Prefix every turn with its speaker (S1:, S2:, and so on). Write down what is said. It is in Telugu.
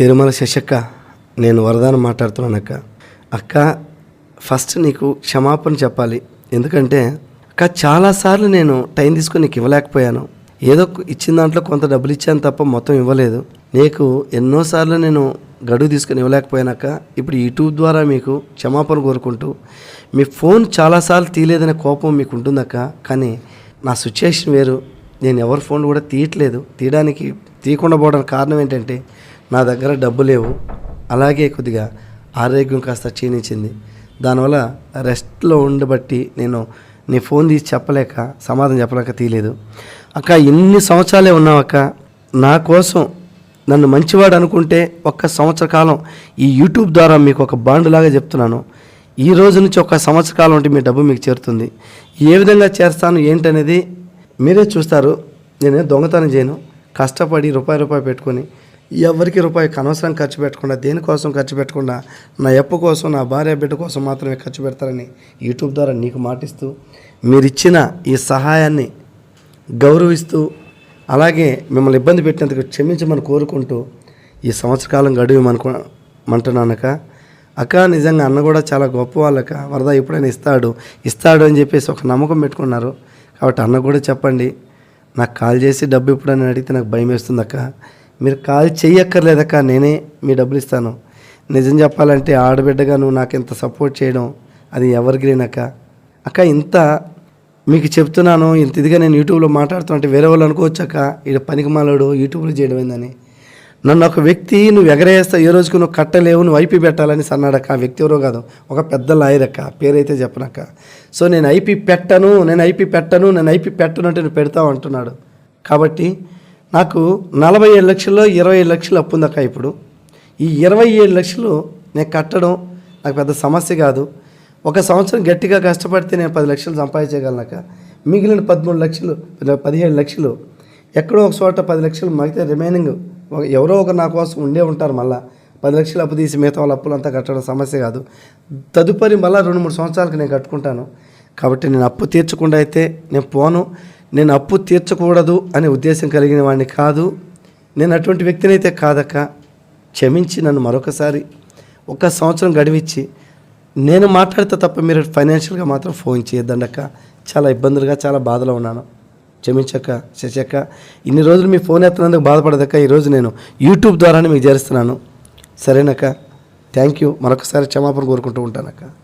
S1: తిరుమల శశక్క నేను వరదాన మాట్లాడుతున్నాను అక్క అక్క ఫస్ట్ నీకు క్షమాపణ చెప్పాలి. ఎందుకంటే అక్క చాలాసార్లు నేను టైం తీసుకొని నీకు ఇవ్వలేకపోయాను. ఏదో ఇచ్చిన దాంట్లో కొంత డబ్బులు ఇచ్చాను తప్ప మొత్తం ఇవ్వలేదు. నీకు ఎన్నోసార్లు నేను గడువు తీసుకొని ఇవ్వలేకపోయానక్క ఇప్పుడు యూట్యూబ్ ద్వారా మీకు క్షమాపణ కోరుకుంటూ మీ ఫోన్ చాలాసార్లు తీయలేదనే కోపం మీకు ఉంటుందక్క కానీ నా సిచ్యుయేషన్ వేరు. నేను ఎవరి ఫోన్ కూడా తీయట్లేదు. తీయడానికి తీయకుండా పోవడానికి కారణం ఏంటంటే నా దగ్గర డబ్బు లేవు. అలాగే కొద్దిగా ఆరోగ్యం కాస్త క్షీణించింది. దానివల్ల రెస్ట్లో ఉండబట్టి నేను నీ ఫోన్ తీసి చెప్పలేక సమాధానం చెప్పలేక తీయలేదు. అక్క ఎన్ని సంవత్సరాలే ఉన్నావక్క నా కోసం నన్ను మంచివాడు అనుకుంటే ఒక్క సంవత్సర కాలం ఈ యూట్యూబ్ ద్వారా మీకు ఒక బాండ్ లాగా చెప్తున్నాను. ఈ రోజు నుంచి ఒక సంవత్సర కాలం ఉంటే మీ డబ్బు మీకు చేరుతుంది. ఏ విధంగా చేస్తాను ఏంటనేది మీరే చూస్తారు. నేను దొంగతనం చేయను. కష్టపడి రూపాయి రూపాయి పెట్టుకొని ఎవరికి రూపాయి అనవసరం ఖర్చు పెట్టకుండా దేనికోసం ఖర్చు పెట్టకుండా నా ఎప్పు కోసం నా భార్య బిడ్డ కోసం మాత్రమే ఖర్చు పెడతారని యూట్యూబ్ ద్వారా నీకు మాటిస్తూ మీరిచ్చిన ఈ సహాయాన్ని గౌరవిస్తూ అలాగే మిమ్మల్ని ఇబ్బంది పెట్టినందుకు క్షమించమని కోరుకుంటూ ఈ సంవత్సరకాలం గడువు అనుకు అంటున్నానక అక్క నిజంగా అన్న కూడా చాలా గొప్ప వాళ్ళక వరద ఎప్పుడైనా ఇస్తాడు ఇస్తాడు అని చెప్పేసి ఒక నమ్మకం పెట్టుకున్నారు. కాబట్టి అన్న కూడా చెప్పండి. నాకు కాల్ చేసి డబ్బు ఎప్పుడైనా అడిగితే నాకు భయం వేస్తుంది అక్క మీరు కాల్ చెయ్యక్కర్లేదక్క నేనే మీ డబ్బులు ఇస్తాను నిజం చెప్పాలంటే ఆడబిడ్డగా నువ్వు నాకు ఇంత సపోర్ట్ చేయడం అది ఎవరికి లేనక్క. అక్క ఇంత మీకు చెప్తున్నాను ఇంత ఇదిగా నేను యూట్యూబ్లో మాట్లాడుతుంటే వేరే వాళ్ళు అనుకోవచ్చాక ఇక్కడ పనికి మాలాడు యూట్యూబ్లో చేయడం ఏందని. నన్ను ఒక వ్యక్తి నువ్వు ఎగరేస్తా ఏ రోజుకు నువ్వు కట్టలేవు నువ్వు ఐపీ పెట్టాలని సన్నాడక్క. ఆ వ్యక్తి ఎవరో కాదు ఒక పెద్ద లాయర్ అక్క పేరైతే చెప్పనక్క. సో నేను ఐపీ పెట్టను నేను ఐపీ పెట్టను నేను ఐపీ పెట్టను అంటే నువ్వు పెడతావు అంటున్నాడు. కాబట్టి నాకు నలభై ఏడు లక్షల్లో ఇరవై ఏడు లక్షలు అప్పు ఉందక్క ఇప్పుడు. ఈ ఇరవై ఏడు లక్షలు నేను కట్టడం నాకు పెద్ద సమస్య కాదు. ఒక సంవత్సరం గట్టిగా కష్టపడితే నేను పది లక్షలు సంపాదించగలనక మిగిలిన పదమూడు లక్షలు పదిహేడు లక్షలు ఎక్కడో ఒక చోట పది లక్షలు మిగితే రిమైనింగ్ ఒక- ఎవరో ఒకరు నా కోసం ఉండే ఉంటారు మళ్ళీ. పది లక్షలు అప్పు తీసి మిగతా వాళ్ళ అప్పులు అంతా కట్టడం సమస్య కాదు. తదుపరి మళ్ళీ రెండు మూడు సంవత్సరాలకు నేను కట్టుకుంటాను. కాబట్టి నేను అప్పు తీర్చకుండా అయితే నేను పోను. నేను అప్పు తీర్చకూడదు అనే ఉద్దేశం కలిగిన వాడిని కాదు. నేను అటువంటి వ్యక్తిని అయితే కాదక్క. క్షమించి నన్ను మరొకసారి ఒక సంవత్సరం గడివిచ్చి నేను మాట్లాడితే తప్ప మీరు ఫైనాన్షియల్గా మాత్రం ఫోన్ చేయొద్దండక్క. చాలా ఇబ్బందులుగా చాలా బాధలో ఉన్నాను. క్షమించక్క శశక్క ఇన్ని రోజులు మీ ఫోన్ ఎత్తినందుకు బాధపడదక్క. ఈరోజు నేను యూట్యూబ్ ద్వారానే మీకు చేరుస్తున్నాను. సరేనక్క. Thank you. మరొకసారి క్షమాపణ కోరుకుంటూ ఉంటానక్క.